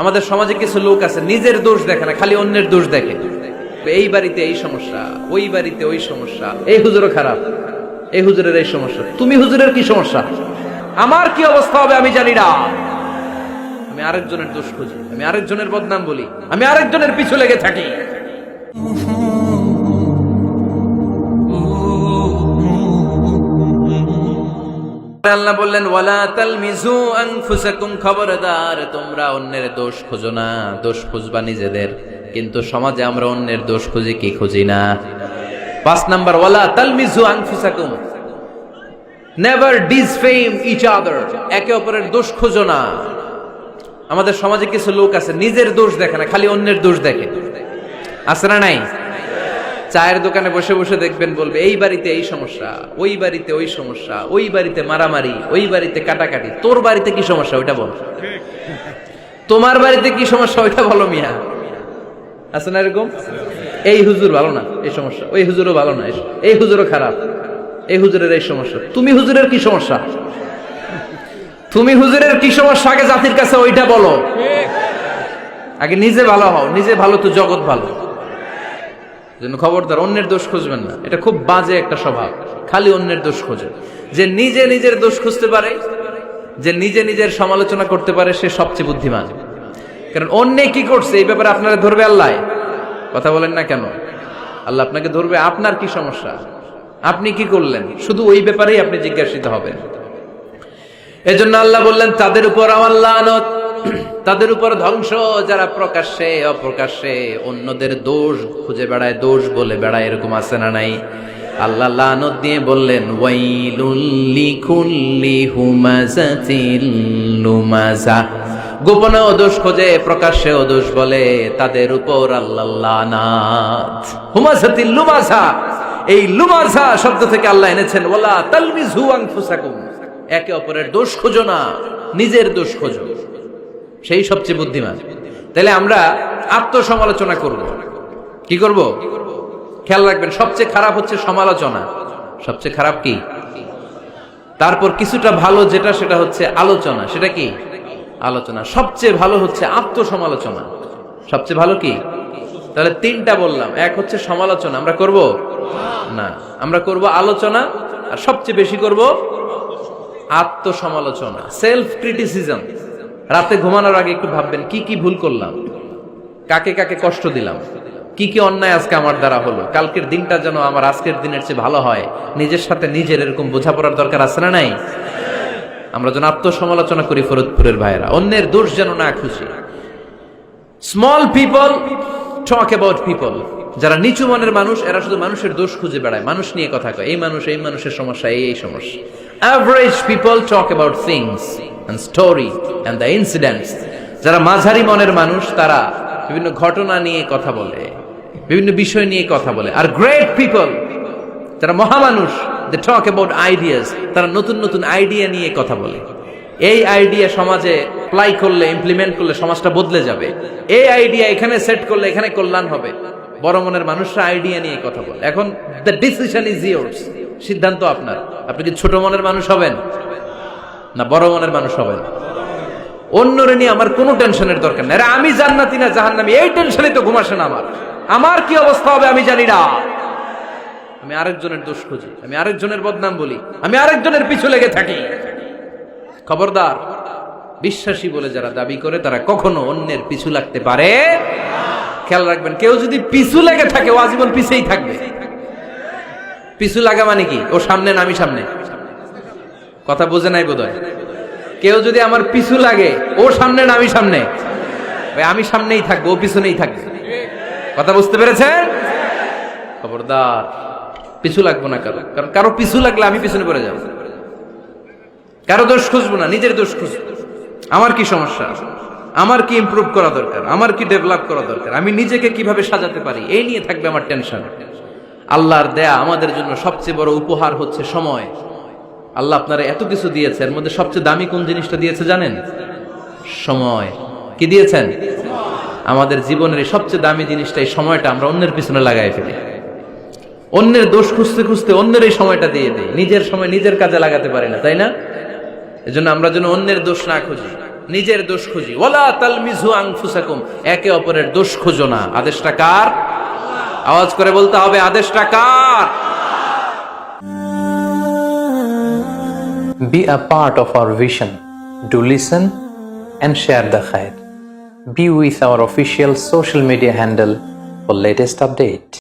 আমাদের সমাজে কিছু লোক আছে, নিজের দোষ দেখে না, খালি অন্যের দোষ দেখে। এই বাড়িতে এই সমস্যা, ওই বাড়িতে ওই সমস্যা, এই হুজুরও খারাপ, এই হুজুরের এই সমস্যা। তুমি হুজুরের কি সমস্যা? আমার কি অবস্থা হবে আমি জানি না। আমি আরেকজনের দোষ খুঁজি, আমি আরেকজনের বদনাম বলি, আমি আরেকজনের পিছু লেগে থাকি। আল্লাহ বললেন, ওয়ালা তালমিজু আনফুসাকুম খবরদার, তোমরা অন্যের দোষ খোঁজো না, দোষ খুঁজবা নিজেদের। কিন্তু সমাজে আমরা অন্যের দোষ খুঁজি কি খুঁজি না। পাঁচ নাম্বার, ওয়ালা তালমিজু আনফুসাকুম, নেভার ডিসফেম ইচ আদার, একে অপরের দোষ খোঁজো না। আমাদের সমাজে কিছু লোক আছে, নিজের দোষ দেখে না, খালি অন্যের দোষ দেখে। আছে না নাই? চায়ের দোকানে বসে বসে দেখবেন বলবে, এই বাড়িতে এই সমস্যা, ওই বাড়িতে ওই সমস্যা, ওই বাড়িতে মারামারি, ওই বাড়িতে কাটাকাটি, তোর বাড়িতে কি সমস্যা, ওইটা বল। তোমার বাড়িতে কি সমস্যা, ওইটা বলো মিয়া। আছে না এরকম? এই হুজুর ভালো না, এই সমস্যা, ওই হুজুরও ভালো না, এই- হুজুরও খারাপ, এই হুজুরের এই সমস্যা। তুমি হুজুরের কি সমস্যা? তুমি হুজুরের কি সমস্যা, আগে জাতির কাছে ওইটা বলো। আগে নিজে ভালো হও, নিজে ভালো তো জগৎ ভালো। জন্য খবরদার অন্যের দোষ খুঁজবেন না। এটা খুব বাজে একটা স্বভাব। খালি অন্যের দোষ খোঁজে। যে নিজে নিজের দোষ খুঁজতে পারে, যে নিজে নিজের সমালোচনা করতে পারে, সে সবচেয়ে বুদ্ধিমান। কারণ অন্যে কি করছে, এই ব্যাপারে আপনারা ধরবে আল্লাহ। কথা বলেন না কেন? আল্লাহ আপনাকে ধরবে, আপনার কি সমস্যা? আপনি কি করলেন? শুধু ওই ব্যাপারেই আপনি জিজ্ঞাসিত হবেন। এজন্য আল্লাহ বললেন, তাদের উপর আমার লানত। তাদের উপর ধ্বংস, যারা প্রকাশ্যে, অপ্রকাশ্যে, অন্যদের দোষ খুঁজে বেড়ায়, দোষ বলে বেড়ায়, এরকম আছে না নাই? আল্লাহ লানত দিয়ে বললেন গোপনে ও দোষ খোঁজে, প্রকাশ্যে দোষ বলে, তাদের উপর আল্লাহ লানাত। এই লুমাজা শব্দ থেকে আল্লাহ এনেছেন, ওয়ালা তালমিজু আনফুসাকুম। একে অপরের দোষ খোঁজো না, নিজের দোষ খোঁজো। সেই সবচেয়ে বুদ্ধিমান। তাহলে আমরা আত্মসমালোচনা করব। কি করব? খেয়াল রাখবেন, সবচেয়ে খারাপ হচ্ছে সমালোচনা। সবচেয়ে খারাপ কি? তারপর কিছুটা ভালো যেটা, সেটা হচ্ছে আলোচনা। সেটা কি? আলোচনা। সবচেয়ে ভালো হচ্ছে আত্মসমালোচনা। সবচেয়ে ভালো কি? তাহলে তিনটা বললাম। এক হচ্ছে সমালোচনা। আমরা করব? না। আমরা করব আলোচনা। আর সবচেয়ে বেশি করব আত্মসমালোচনা। Self criticism. রাতে ঘুমানোর আগে একটু ভাববেন, কি কি ভুল করলাম? কাকে কাকে কষ্ট দিলাম? কি কি অন্যায় আজকে আমার দ্বারা হলো? কালকের দিনটা যেন আমার আজকের দিনের চেয়ে ভালো হয়। নিজের সাথে নিজের এরকম বোঝাপড়ার দরকার আছে না নাই? আমরা যেন আত্মসমালোচনা করি ফরিদপুরের ভাইয়েরা। অন্যের দোষ যেন না খুশি। Small people talk about people যারা নিচু মনের মানুষ, এরা শুধু মানুষের দোষ খুঁজে বেড়ায়। মানুষ নিয়ে কথা কয়, এই মানুষ, এই মানুষের সমস্যা, এই এই সমস্যা। Average people talk about things and story and the incidents যারা মাঝারি মনের মানুষ, তারা বিভিন্ন ঘটনা নিয়ে কথা বলে, বিভিন্ন বিষয় নিয়ে কথা বলে। আর গ্রেট পিপল যারা মহামানুষ দে টক অ্যাবাউট আইডিয়াস তারা নতুন নতুন আইডিয়া নিয়ে কথা বলে। এই আইডিয়া সমাজে অ্যাপ্লাই করলে ইমপ্লিমেন্ট করলে সমাজটা বদলে যাবে। এই আইডিয়া এখানে সেট করলে, এখানে কল্যাণ হবে। বড় মনের মানুষরা আইডিয়া নিয়ে কথা বলে। এখন দ্য ডিসিশন ইজ ইয়োর্স সিদ্ধান্ত আপনার। আপনি কি ছোট মনের মানুষ হবেন না বড় মনের মানুষ হবেন অন্যরে নিয়ে আমার কোনো টেনশনের দরকার নেই। আমি জান্নাতি না জাহান্নামি, এই টেনশনে তো ঘুমাসে না আমার। আমার কি অবস্থা হবে আমি জানি না। আমি আরেকজনের দোষ খুঁজি, আমি আরেকজনের বদনাম বলি, আমি আরেকজনের পিছু লেগে থাকি। খবরদার, বিশ্বাসী বলে যারা দাবি করে, তারা কখনো অন্যের পিছু লাগতে পারে খেয়াল রাখবেন, কেউ যদি পিছু লেগে থাকে, ও আজীবন পিছেই থাকবে। পিছু লাগা মানে কি? ও সামনে না আমি সামনে? কথা বোঝে নাই বোধ কেউ যদি আমার পিছু লাগে, ও সামনে না আমি সামনে? আমি সামনেই থাকব, ও পিছনেই থাকবে। কথা বুঝতে পেরেছেন? খবরদার। পিছু লাগবো না কারও। কারণ কারও পিছু লাগলে আমি পিছনে পড়ে যাব। কারও দোষ খুঁজবো না, নিজের দোষ খুঁজবো। আমার কি সমস্যা? আমার কি ইমপ্রুভ করা দরকার? আমার কি ডেভেলপ করা দরকার? আমি নিজেকে কীভাবে সাজাতে পারি? এই নিয়ে থাকবে আমার টেনশন আল্লাহর দেয়া আমাদের জন্য সবচেয়ে বড় উপহার হচ্ছে সময়। আল্লাহ আপনারা এত কিছু দিয়েছে, এর মধ্যে সবচেয়ে দামি কোন জিনিসটা দিয়েছে জানেন? সময়। কি দিয়েছেন? আমাদের জীবনের সবচেয়ে দামি জিনিসটা এই সময়টা আমরা অন্যের পিছনে লাগাই ফেলি। অন্যের দোষ খুঁজতে খুঁজতে অন্যের এই সময়টা দিয়ে দেয় নিজের সময় নিজের কাজে লাগাতে পারি না, তাই না? এজন্য আমরা যেন অন্যের দোষ না খুঁজি, নিজের দোষ খুঁজি। ওলা তালমিজু আনফুসাকুম, একে অপরের দোষ খুঁজো না। আদেশটা কার? আওয়াজ করে বলতে হবে, আদেশটা কার? Be a part of our vision. Do listen and share the khair. Be with our official social media handle for latest update.